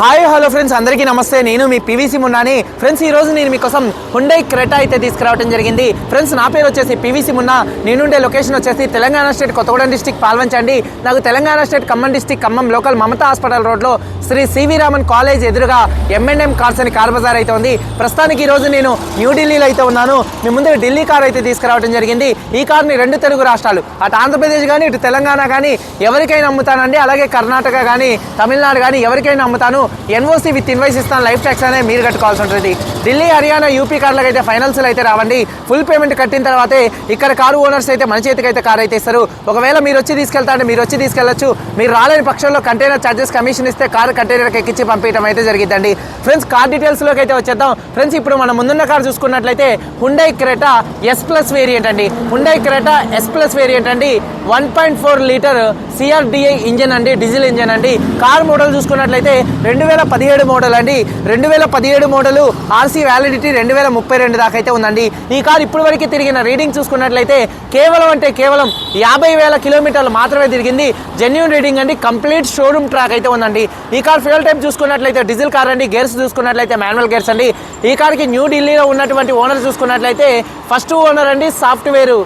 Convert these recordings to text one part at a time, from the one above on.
Hi hello friends అందరికీ నమస్తే. నేను మీ పివిసి మున్నాని. ఫ్రెండ్స్ ఈ రోజు నేను మీకోసం హుండై క్రెటా అయితే తీసుకురావడం జరిగింది. ఫ్రెండ్స్ నా పేరు వచ్చేసి పివిసి మున్నా. నేనుండే లొకేషన్ వచ్చేసి తెలంగాణ స్టేట్ కొత్తగూడెం డిస్టిక్ పాల్వంచండి. నాకు Telangana state Khammam district Khammam local Mamata hospital రోడ్లో శ్రీ సివి రామన్ కాలేజ్ ఎదురుగా ఎంఎన్ఎం కార్స్ అని కార్ బజార్ అయితే ఉంది. ప్రస్తుతానికి ఈ రోజు నేను న్యూఢిల్లీలో అయితే ఉన్నాను. మీ ముందు ఢిల్లీ కార్ అయితే తీసుకురావడం జరిగింది. ఈ కార్ని రెండు తెలుగు రాష్ట్రాలు అటు ఆంధ్రప్రదేశ్ కానీ ఇటు తెలంగాణ కానీ ఎవరికైనా అమ్ముతానండి. అలాగే కర్ణాటక కానీ తమిళనాడు కానీ ఎవరికైనా అమ్ముతాను. ఎన్ఓసి విత్ ఇన్వైస్ ఇస్తాను లైఫ్ ట్యాక్స్ అనేది మీరు కట్టుకోవాల్సి ఉంటుంది. ఢిల్లీ హర్యానా యూపీ కార్లకు అయితే ఫైనల్స్లో అయితే రావండి. ఫుల్ పేమెంట్ కట్టిన తర్వాతే ఇక్కడ కారు ఓనర్స్ అయితే మన చేతికి అయితే కార్ అయితే ఇస్తారు. ఒకవేళ మీరు వచ్చి తీసుకెళ్తా అంటే మీరు వచ్చి తీసుకెళ్ళొచ్చు మీరు రాలేని పక్షంలో కంటైనర్ ఛార్జెస్ కమిషన్ ఇస్తే కారు కంటైనర్కి ఎక్కించి పంపించడం అయితే జరిగిందండి ఫ్రెండ్స్ కార్ డీటెయిల్స్లోకి అయితే వచ్చేద్దాం. ఫ్రెండ్స్ ఇప్పుడు మనం ముందున్న కార్ చూసుకున్నట్లయితే Hyundai Creta S plus variant అండి. Hyundai Creta S plus variant అండి. One point four litre CRDI engine అండి డీజిల్ ఇంజన్ అండి. కార్ మోడల్ చూసుకున్నట్లయితే రెండు రెండు వేల పదిహేడు మోడల్ అండి. రెండు వేల పదిహేడు మోడలు ఆర్సీ వ్యాలిడిటీ రెండు వేల ముప్పై రెండు దాకా అయితే ఉందండి. ఈ కార్ ఇప్పటి వరకు తిరిగిన రీడింగ్ చూసుకున్నట్లయితే కేవలం అంటే కేవలం యాభై వేల కిలోమీటర్లు మాత్రమే తిరిగింది. జెన్యున్ రీడింగ్ అండి. కంప్లీట్ షోరూమ్ ట్రాక్ అయితే ఉందండి. ఈ కార్ ఫ్యూల్ టైప్ చూసుకున్నట్లయితే డీజిల్ కార్ అండి. గేర్స్ చూసుకున్నట్లయితే మాన్యువల్ గేర్స్ అండి. ఈ కార్కి న్యూఢిల్లీలో ఉన్నటువంటి ఓనర్ చూసుకున్నట్లయితే ఫస్ట్ ఓనర్ అండి సాఫ్ట్వేర్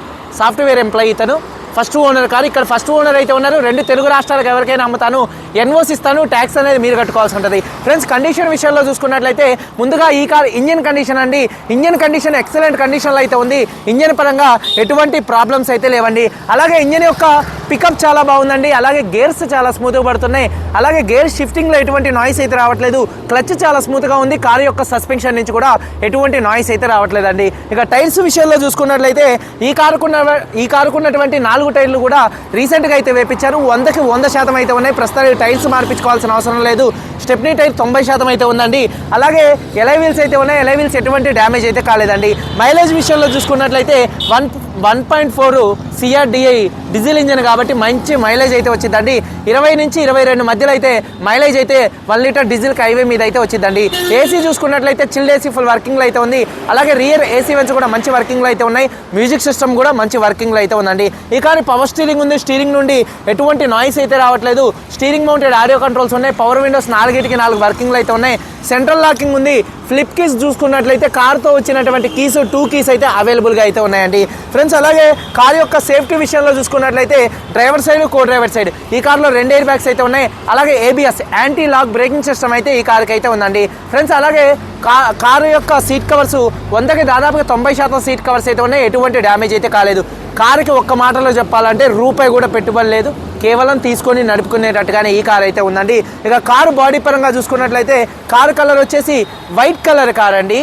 సాఫ్ట్వేర్ ఎంప్లాయీ ఇతను. ఫస్ట్ ఓనర్ కాదు ఇక్కడ ఫస్ట్ ఓనర్ అయితే ఉన్నారు. రెండు తెలుగు రాష్ట్రాలకు ఎవరికైనా అమ్ముతాను. ఎన్ఓసి ఇస్తాను ట్యాక్స్ అనేది మీరు కట్టుకోవాల్సి ఉంటుంది. ఫ్రెండ్స్ కండిషన్ విషయంలో చూసుకున్నట్లయితే ముందుగా ఈ కార్ ఇంజన్ కండిషన్ అండి. ఇంజన్ కండిషన్ ఎక్సలెంట్ కండిషన్లో అయితే ఉంది. ఇంజన్ పరంగా ఎటువంటి ప్రాబ్లమ్స్ అయితే లేవండి. అలాగే ఇంజన్ యొక్క పికప్ చాలా బాగుందండి. అలాగే గేర్స్ చాలా స్మూత్గా పడుతున్నాయి. అలాగే గేర్ షిఫ్టింగ్లో ఎటువంటి నాయిస్ అయితే రావట్లేదు. క్లచ్ చాలా స్మూత్గా ఉంది. కారు యొక్క సస్పెన్షన్ నుంచి కూడా ఎటువంటి నాయిస్ అయితే రావట్లేదండి. ఇక టైర్స్ విషయంలో చూసుకున్నట్లయితే ఈ కారుకున్న ఈ కారుకున్నటువంటి నాలుగు టైర్లు కూడా రీసెంట్గా అయితే వేపించారు. వందకి వంద శాతం అయితే ఉన్నాయి. ప్రస్తుతానికి టైర్స్ మార్పించుకోవాల్సిన అవసరం లేదు. స్టెప్నీ టైర్ తొంభై శాతం అయితే ఉందండి. అలాగే ఎలై వీల్స్ అయితే ఉన్నాయి. ఎలై వీల్స్ ఎటువంటి డ్యామేజ్ అయితే కాలేదండి. మైలేజ్ విషయంలో చూసుకున్నట్లయితే one one point four CRDI diesel engine కాబట్టి మంచి మైలేజ్ అయితే వచ్చిందండి. ఇరవై నుంచి ఇరవై రెండు మధ్యలో అయితే మైలేజ్ అయితే వన్ లీటర్ డీజిల్ హైవే మీద అయితే వచ్చిందండి. ఏసీ చూసుకున్నట్లయితే చిల్డ్ ఏసీ ఫుల్ వర్కింగ్లో అయితే ఉంది. అలాగే రియర్ ఏసీ వెన్స్ కూడా మంచి వర్కింగ్లో అయితే ఉన్నాయి. మ్యూజిక్ సిస్టమ్ కూడా మంచి వర్కింగ్లో అయితే ఉందండి. ఈ పవర్ స్టీరింగ్ ఉంది. స్టీరింగ్ నుండి ఎటువంటి నాయిస్ అయితే రావట్లేదు. స్టీరింగ్ మౌంటెడ్ ఆడియో కంట్రోల్స్ ఉన్నాయి. పవర్ విండోస్ నాలుగిటికి నాలుగు వర్కింగ్లు అయితే ఉన్నాయి. సెంట్రల్ లాకింగ్ ఉంది. ఫ్లిప్ కీస్ చూసుకున్నట్లయితే కార్తో వచ్చినటువంటి కీస్ టూ కీస్ అయితే అవైలబుల్గా అయితే ఉన్నాయండి. ఫ్రెండ్స్ అలాగే కార్ యొక్క సేఫ్టీ విషయంలో చూసుకున్నట్లయితే driver side co driver side ఈ కార్లో రెండు ఎయిర్ బ్యాగ్స్ అయితే ఉన్నాయి. అలాగే ABS anti lock braking system అయితే ఈ కార్కి అయితే ఉందండి. ఫ్రెండ్స్ అలాగే కా కారు యొక్క సీట్ కవర్స్ వందకి దాదాపుగా తొంభై శాతం సీట్ కవర్స్ అయితే ఉన్నాయి. ఎటువంటి డ్యామేజ్ అయితే కాలేదు. కారుకి ఒక్క మాటలో చెప్పాలంటే రూపాయి కూడా పెట్టుబడి లేదు. కేవలం తీసుకొని నడుపుకునేటట్టుగానే ఈ కార్ అయితే ఉందండి. ఇక కారు బాడీ పరంగా చూసుకున్నట్లయితే కారు కలర్ వచ్చేసి వైట్ కలర్ కార్ అండి.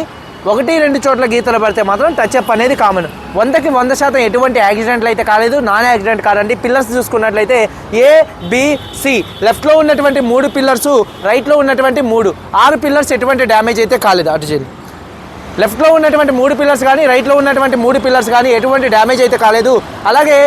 ఒకటి రెండు చోట్ల గీతలు పడితే మాత్రం టచ్ అప్ అనేది కామన్ వందకి వంద శాతం ఎటువంటి యాక్సిడెంట్లు అయితే కాలేదు. నాన్ యాక్సిడెంట్ కార్ అండి. పిల్లర్స్ చూసుకున్నట్లయితే ఏ బిసి లెఫ్ట్లో ఉన్నటువంటి మూడు పిల్లర్స్ రైట్లో ఉన్నటువంటి మూడు. ఆరు పిల్లర్స్ ఎటువంటి డ్యామేజ్ అయితే కాలేదు. అటు చేయండి లెఫ్ట్లో ఉన్నటువంటి మూడు పిల్లర్స్ కానీ రైట్లో ఉన్నటువంటి మూడు పిల్లర్స్ కానీ ఎటువంటి డ్యామేజ్ అయితే కాలేదు. అలాగే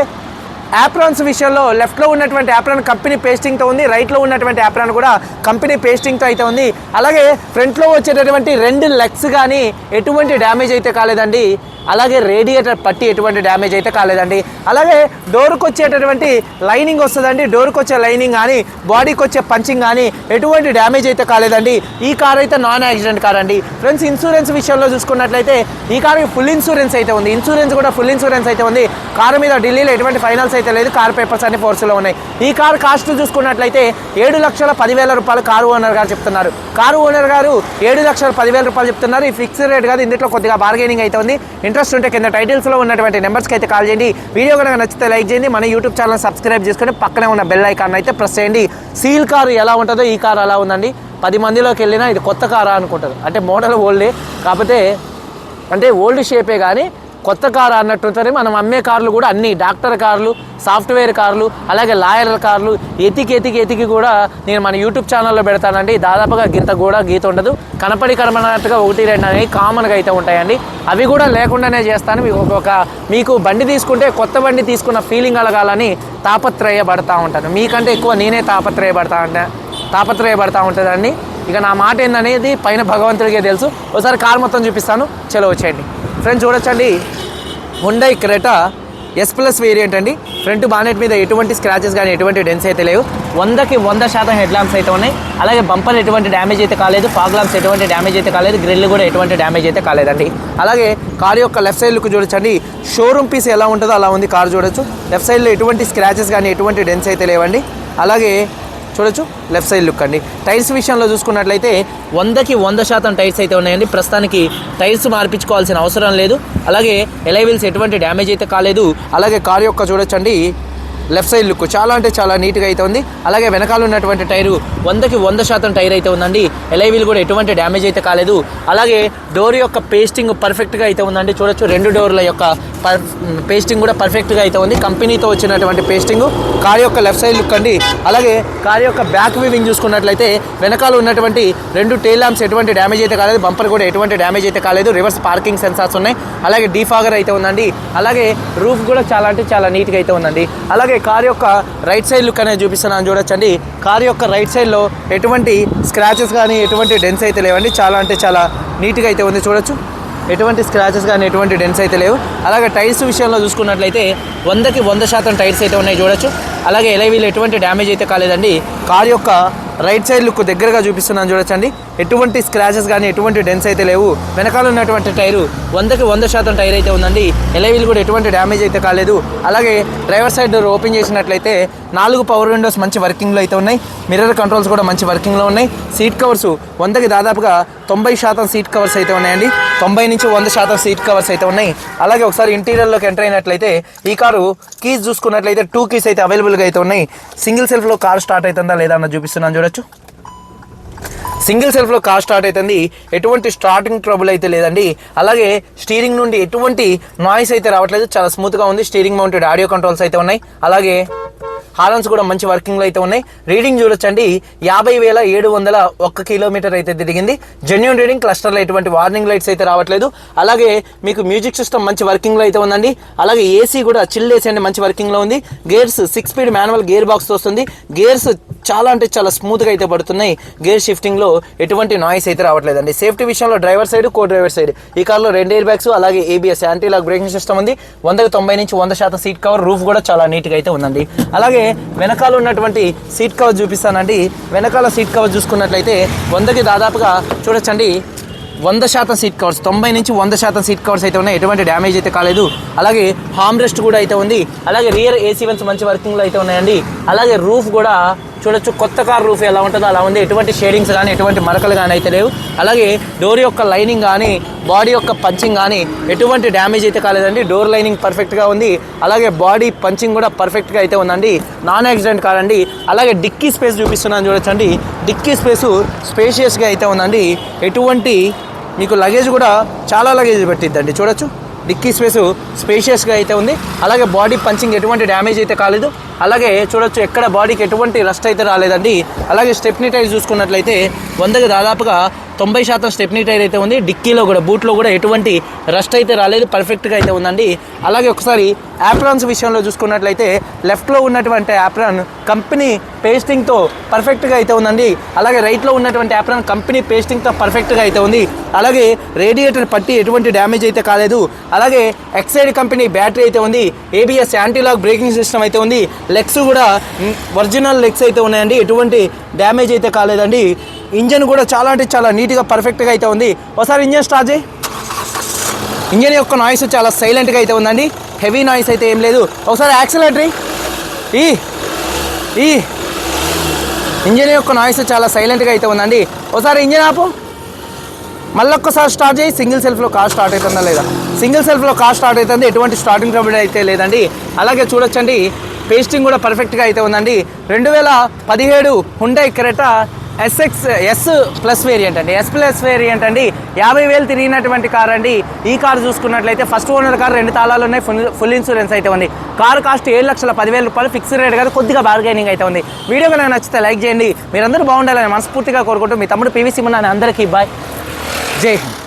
యాప్రాన్స్ విషయంలో లెఫ్ట్లో ఉన్నటువంటి యాప్రాన్ కంపెనీ పేస్టింగ్తో ఉంది రైట్లో ఉన్నటువంటి యాప్రాన్ కూడా కంపెనీ పేస్టింగ్తో అయితే ఉంది. అలాగే ఫ్రంట్లో వచ్చేటటువంటి రెండు లెగ్స్ కానీ ఎటువంటి డ్యామేజ్ అయితే కాలేదండి. అలాగే రేడియేటర్ పట్టి ఎటువంటి డ్యామేజ్ అయితే కాలేదండి. అలాగే డోర్కి వచ్చేటటువంటి లైనింగ్ వస్తుందండి. డోర్కి వచ్చే లైనింగ్ కానీ బాడీకి వచ్చే పంచింగ్ కానీ ఎటువంటి డ్యామేజ్ అయితే కాలేదండి. ఈ కార్ అయితే నాన్ యాక్సిడెంట్ కార్ అండి. ఫ్రెండ్స్ ఇన్సూరెన్స్ విషయంలో చూసుకున్నట్లయితే ఈ కార్కి ఫుల్ ఇన్సూరెన్స్ అయితే ఉంది. ఇన్సూరెన్స్ కూడా ఫుల్ ఇన్సూరెన్స్ అయితే ఉంది. కారు మీద ఢిల్లీలో ఎటువంటి ఫైనాన్స్ అయితే లేదు. కార్ పేపర్స్ అన్ని ఫోర్స్లో ఉన్నాయి. ఈ కార్ కాస్ట్ చూసుకున్నట్లయితే ఏడు లక్షల పదివేల రూపాయలు కారు ఓనర్ గారు చెప్తున్నారు. కారు ఓనర్ గారు ఏడు లక్షల పదివేల రూపాయలు చెప్తున్నారు. ఈ ఫిక్స్డ్ రేట్ కాదు ఇందులో కొద్దిగా బార్గెనింగ్ అయితే ఉంది. ఇంట్రెస్ట్ ఉంటే కింద టైటిల్స్లో ఉన్నటువంటి నెంబర్స్కి అయితే కాల్ చేయండి. వీడియో కనుక నచ్చితే లైక్ చేయండి. మన యూట్యూబ్ ఛానల్ సబ్స్క్రైబ్ చేసుకొని పక్కనే ఉన్న బెల్ ఐకాన్ అయితే ప్రెస్ చేయండి. సీల్ కారు ఎలా ఉంటుందో ఈ కారు అలా ఉందండి. పది మందిలోకి వెళ్ళినా ఇది కొత్త కారా అనుకుంటారు. అంటే మోడల్ ఓల్డే కాకపోతే అంటే ఓల్డ్ షేపే కానీ కొత్త కారు అన్నట్టు మనం అమ్మే కార్లు కూడా అన్ని డాక్టర్ కార్లు సాఫ్ట్వేర్ కార్లు అలాగే లాయర్ కార్లు ఎతికి ఎతికి ఎతికి కూడా నేను మన యూట్యూబ్ ఛానల్లో పెడతానండి. దాదాపుగా గింత కూడా గీత ఉండదు. కనపడి కనపడినట్టుగా ఒకటి రెండు అనేవి కామన్గా అయితే ఉంటాయండి. అవి కూడా లేకుండానే చేస్తాను. మీకు ఒక- మీకు బండి తీసుకుంటే కొత్త బండి తీసుకున్న ఫీలింగ్ కలగాలని తాపత్రయపడతా ఉంటాను. మీకంటే ఎక్కువ నేనే తాపత్రయపడతా ఉంటా తాపత్రయపడతా ఉంటుందండి. ఇక నా మాట ఏందనేది పైన భగవంతుడికే తెలుసు. ఒకసారి కార్ మొత్తం చూపిస్తాను. చలో వచ్చేయండి. ఫ్రెండ్స్ చూడొచ్చండి. Hyundai Creta S plus variant అండి. ఫ్రంట్ బానెట్ మీద ఎటువంటి స్క్రాచెస్ కానీ ఎటువంటి డెన్స్ అయితే లేవు. వందకి వంద శాతం హెడ్ ల్యాంప్స్ అయితే ఉన్నాయి. అలాగే బంపర్ ఎటువంటి డ్యామేజ్ అయితే కాలేదు. ఫాగ్ ల్యాంప్స్ ఎటువంటి డ్యామేజ్ అయితే కాలేదు. గ్రిల్ కూడా ఎటువంటి డ్యామేజ్ అయితే కాలేదండి. అలాగే కార్ యొక్క లెఫ్ట్ సైడ్ లుక్ చూడొచ్చండి. షోరూమ్ పీస్ ఎలా ఉంటుందో అలా ఉంది కార్ చూడొచ్చు. లెఫ్ట్ సైడ్లో ఎటువంటి స్క్రాచెస్ కానీ ఎటువంటి డెన్స్ అయితే లేవండి. అలాగే చూడొచ్చు. లెఫ్ట్ సైడ్ లుక్ అండి. టైర్స్ విషయంలో చూసుకున్నట్లయితే వందకి వంద శాతం టైర్స్ అయితే ఉన్నాయండి. ప్రస్తుతానికి టైర్స్ మార్పించుకోవాల్సిన అవసరం లేదు. అలాగే ఎలైవిల్స్ ఎటువంటి డ్యామేజ్ అయితే కాలేదు. అలాగే కార్ యొక్క చూడొచ్చండి. Left side look. చాలా అంటే చాలా నీట్గా అయితే ఉంది. అలాగే వెనకాల ఉన్నటువంటి టైరు వందకి వంద శాతం టైర్ అయితే ఉందండి. ఎలైవిల్ కూడా ఎటువంటి డ్యామేజ్ అయితే కాలేదు. అలాగే డోర్ యొక్క పేస్టింగ్ పర్ఫెక్ట్గా అయితే ఉందండి. చూడొచ్చు రెండు డోర్ల యొక్క పర్ పేస్టింగ్ కూడా పర్ఫెక్ట్గా అయితే ఉంది. కంపెనీతో వచ్చినటువంటి పేస్టింగ్. కార్ యొక్క లెఫ్ట్ సైడ్ లుక్ అండి. అలాగే కార్ యొక్క బ్యాక్ వీవింగ్ చూసుకున్నట్లయితే వెనకాల ఉన్నటువంటి రెండు టైల్ ల్యాంప్స్ ఎటువంటి డ్యామేజ్ అయితే కాలేదు. బంపర్ కూడా ఎటువంటి డ్యామేజ్ అయితే కాలేదు. రివర్స్ పార్కింగ్ సెన్సార్స్ ఉన్నాయి. అలాగే డీఫాగర్ అయితే ఉందండి. అలాగే రూఫ్ కూడా చాలా అంటే చాలా నీట్గా అయితే ఉందండి. అలాగే కార్ యొక్క రైట్ సైడ్ లుక్ అనేది చూపిస్తున్నాను చూడొచ్చండి. కార్ యొక్క రైట్ సైడ్లో ఎటువంటి స్క్రాచెస్ కానీ ఎటువంటి డెన్స్ అయితే లేవండి. చాలా అంటే చాలా నీట్గా అయితే ఉంది చూడొచ్చు. ఎటువంటి స్క్రాచెస్ కానీ ఎటువంటి డెన్స్ అయితే లేవు. అలాగే టైర్స్ విషయంలో చూసుకున్నట్లయితే వందకి వంద శాతం టైర్స్ అయితే ఉన్నాయి చూడొచ్చు. అలాగే ఎలైవీలో ఎటువంటి డ్యామేజ్ అయితే కాలేదండి. కార్ యొక్క రైట్ సైడ్ లుక్ దగ్గరగా చూపిస్తున్నాను చూడొచ్చండి. ఎటువంటి స్క్రాచెస్ కానీ ఎటువంటి డెన్స్ అయితే లేవు. వెనకాల ఉన్నటువంటి టైరు వందకి వంద శాతం టైర్ అయితే ఉందండి. ఎలైవీలు కూడా ఎటువంటి డ్యామేజ్ అయితే కాలేదు. అలాగే డ్రైవర్ సైడ్ డోర్ ఓపెన్ చేసినట్లయితే నాలుగు పవర్ విండోస్ మంచి వర్కింగ్లో అయితే ఉన్నాయి. మిర్రర్ కంట్రోల్స్ కూడా మంచి వర్కింగ్లో ఉన్నాయి. సీట్ కవర్స్ వందకి దాదాపుగా తొంభై శాతం సీట్ కవర్స్ అయితే ఉన్నాయండి. తొంభై నుంచి వంద శాతం సీట్ కవర్స్ అయితే ఉన్నాయి. అలాగే ఒకసారి ఇంటీరియర్లోకి ఎంటర్ అయినట్లయితే ఈ కారు కీస్ చూసుకున్నట్లయితే టూ కీస్ అయితే అవైలబుల్ అవైలబుల్గా అయితే ఉన్నాయి. సింగిల్ సెల్ఫ్లో కార్ స్టార్ట్ అవుతుందా లేదా అన్న చూపిస్తున్నాను చూడొచ్చు. సింగిల్ సెల్ఫ్లో కార్ స్టార్ట్ అవుతుంది. ఎటువంటి స్టార్టింగ్ ట్రబుల్ అయితే లేదండి. అలాగే స్టీరింగ్ నుండి ఎటువంటి నాయిస్ అయితే రావట్లేదు. చాలా స్మూత్గా ఉంది. స్టీరింగ్ మౌంటెడ్ ఆడియో కంట్రోల్స్ అయితే ఉన్నాయి. అలాగే హారన్స్ కూడా మంచి వర్కింగ్లో అయితే ఉన్నాయి. రీడింగ్ చూడొచ్చండి. యాభై వేల ఏడు వందల ఒక్క కిలోమీటర్ అయితే తిరిగింది. జెన్యున్ రీడింగ్ క్లస్టర్లో ఎటువంటి వార్నింగ్ లైట్స్ అయితే రావట్లేదు. అలాగే మీకు మ్యూజిక్ సిస్టమ్ మంచి వర్కింగ్లో అయితే ఉందండి. అలాగే ఏసీ కూడా చిల్ ఏసీ అండి మంచి వర్కింగ్లో ఉంది. Gears six speed manual gear box వస్తుంది గేర్స్ చాలా అంటే చాలా స్మూత్గా అయితే పడుతున్నాయి. గేర్ షిఫ్టింగ్లో ఎటువంటి నాయిస్ అయితే రావట్లేదండి. సేఫ్టీ విషయంలో driver side co driver side ఈ కార్లో రెండు ఎయిర్ బ్యాగ్స్ అలాగే ABS anti lock braking system ఉంది. వందకు తొంభై నుంచి వంద శాతం సీట్ కవర్ రూఫ్ కూడా చాలా నీట్గా అయితే ఉందండి. అలాగే వెనకాల ఉన్నటువంటి సీట్ కవర్ చూపిస్తానండి. వెనకాల సీట్ కవర్ చూసుకున్నట్లయితే వందకి దాదాపుగా చూడొచ్చండి. వంద శాతం సీట్ కవర్స్ తొంభై నుంచి వంద శాతం సీట్ కవర్స్ అయితే ఉన్నాయి. ఎటువంటి డ్యామేజ్ అయితే కాలేదు. అలాగే హామ్ రెస్ట్ కూడా అయితే ఉంది. అలాగే రియర్ ఏసీ వెన్స్ మంచి వర్కింగ్లో అయితే ఉన్నాయండి. అలాగే రూఫ్ కూడా చూడొచ్చు కొత్త కార్ రూఫ్ ఎలా ఉంటుందో అలా ఉంది. ఎటువంటి షేడింగ్స్ కానీ ఎటువంటి మరకలు కానీ అయితే లేవు. అలాగే డోర్ యొక్క లైనింగ్ కానీ బాడీ యొక్క పంచింగ్ కానీ ఎటువంటి డ్యామేజ్ అయితే కాలేదండి. డోర్ లైనింగ్ పర్ఫెక్ట్గా ఉంది. అలాగే బాడీ పంచింగ్ కూడా పర్ఫెక్ట్గా అయితే ఉందండి. నాన్ యాక్సిడెంట్ కార్ అండి. అలాగే డిక్కీ స్పేస్ చూపిస్తున్నాను చూడొచ్చండి. డిక్కీ స్పేసు స్పేషియస్గా అయితే ఉందండి. ఎటువంటి మీకు లగేజ్ కూడా చాలా లగేజ్ పెట్టిద్దండి. చూడొచ్చు. డిక్కీ స్పేసు స్పేషియస్గా అయితే ఉంది. అలాగే బాడీ పంచింగ్ ఎటువంటి డ్యామేజ్ అయితే కాలేదు. అలాగే చూడొచ్చు ఎక్కడ బాడీకి ఎటువంటి రస్ట్ అయితే రాలేదండి. అలాగే స్టెప్నీ టైర్ చూసుకున్నట్లయితే వందకి దాదాపుగా తొంభై శాతం స్టెప్నీ టైర్ అయితే ఉంది. డిక్కీలో కూడా బూట్లో కూడా ఎటువంటి రస్ట్ అయితే రాలేదు. పర్ఫెక్ట్గా అయితే ఉందండి. అలాగే ఒకసారి యాప్రాన్స్ విషయంలో చూసుకున్నట్లయితే లెఫ్ట్లో ఉన్నటువంటి యాప్రాన్ కంపెనీ పేస్టింగ్తో పర్ఫెక్ట్గా అయితే ఉందండి. అలాగే రైట్లో ఉన్నటువంటి యాప్రాన్ కంపెనీ పేస్టింగ్తో పర్ఫెక్ట్గా అయితే ఉంది. అలాగే రేడియేటర్ పట్టి ఎటువంటి డ్యామేజ్ అయితే కాలేదు. అలాగే ఎక్సైడ్ కంపెనీ బ్యాటరీ అయితే ఉంది. ఏబిఎస్ యాంటీలాక్ బ్రేకింగ్ సిస్టమ్ అయితే ఉంది. లెగ్స్ కూడా ఒరిజినల్ లెగ్స్ అయితే ఉన్నాయండి. ఎటువంటి డ్యామేజ్ అయితే కాలేదండి. ఇంజన్ కూడా చాలా అంటే చాలా నీట్గా పర్ఫెక్ట్గా అయితే ఉంది. ఒకసారి ఇంజన్ స్టార్ట్ చేయి. ఇంజన్ యొక్క నాయిస్ చాలా సైలెంట్గా అయితే ఉందండి. హెవీ నాయిస్ అయితే ఏం లేదు. ఒకసారి యాక్సిలేటరీ ఈ ఈ. ఇంజన్ యొక్క నాయిస్ చాలా సైలెంట్గా అయితే ఉందండి. ఒకసారి ఇంజన్ ఆపు. మళ్ళీ ఒక్కసారి స్టార్ట్ చేయి. సింగిల్ సెల్ఫ్లో కార్ స్టార్ట్ అవుతుందా లేదా? సింగిల్ సెల్ఫ్లో కార్ స్టార్ట్ అవుతుంది. ఎటువంటి స్టార్టింగ్ ట్రబుల్ అయితే లేదండి. అలాగే చూడొచ్చండి. పేస్టింగ్ కూడా పర్ఫెక్ట్గా అయితే ఉందండి. రెండు వేల పదిహేడు Hyundai Creta SX S plus variant అండి. ఎస్ ప్లస్ వేరియంట్ అండి. యాభై వేలు తిరిగినటువంటి కార్ అండి. ఈ కార్ చూసుకున్నట్లయితే ఫస్ట్ ఓనర్ కార్ రెండు తాళాలు ఉన్నాయి. ఫుల్ ఫుల్ ఇన్సూరెన్స్ అయితే ఉంది. కార్ కాస్ట్ ఏడు లక్షల పదివేల రూపాయలు ఫిక్స్డ్ రేట్ కాదు కొద్దిగా బార్గైనింగ్ అయితే ఉంది. వీడియో కనుక నచ్చితే లైక్ చేయండి. మీరందరూ బాగుండాలని మనస్ఫూర్తిగా కోరుకుంటూ మీ తమ్ముడు పీవీసీ మున్నా అందరికీ బాయ్ జై హింద్.